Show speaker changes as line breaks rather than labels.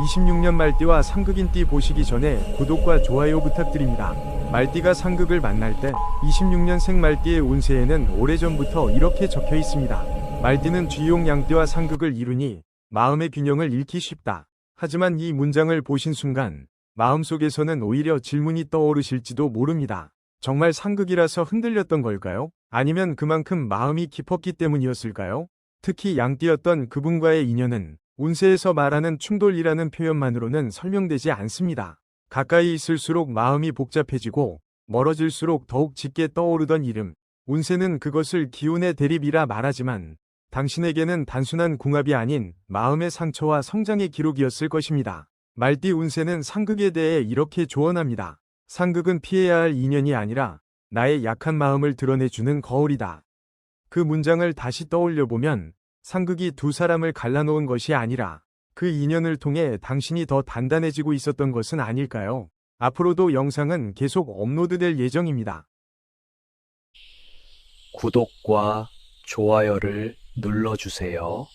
26년 말띠와 상극인띠 보시기 전에 구독과 좋아요 부탁드립니다. 말띠가 상극을 만날 때 26년생 말띠의 운세에는 오래전부터 이렇게 적혀 있습니다. 말띠는 쥐용 양띠와 상극을 이루니 마음의 균형을 잃기 쉽다. 하지만 이 문장을 보신 순간 마음속에서는 오히려 질문이 떠오르실지도 모릅니다. 정말 상극이라서 흔들렸던 걸까요? 아니면 그만큼 마음이 깊었기 때문이었을까요? 특히 양띠였던 그분과의 인연은 운세에서 말하는 충돌이라는 표현만으로는 설명되지 않습니다. 가까이 있을수록 마음이 복잡해지고 멀어질수록 더욱 짙게 떠오르던 이름. 운세는 그것을 기운의 대립이라 말하지만 당신에게는 단순한 궁합이 아닌 마음의 상처와 성장의 기록이었을 것입니다. 말띠 운세는 상극에 대해 이렇게 조언합니다. 상극은 피해야 할 인연이 아니라 나의 약한 마음을 드러내주는 거울이다. 그 문장을 다시 떠올려 보면 상극이 두 사람을 갈라놓은 것이 아니라 그 인연을 통해 당신이 더 단단해지고 있었던 것은 아닐까요? 앞으로도 영상은 계속 업로드될 예정입니다.
구독과 좋아요를 눌러주세요.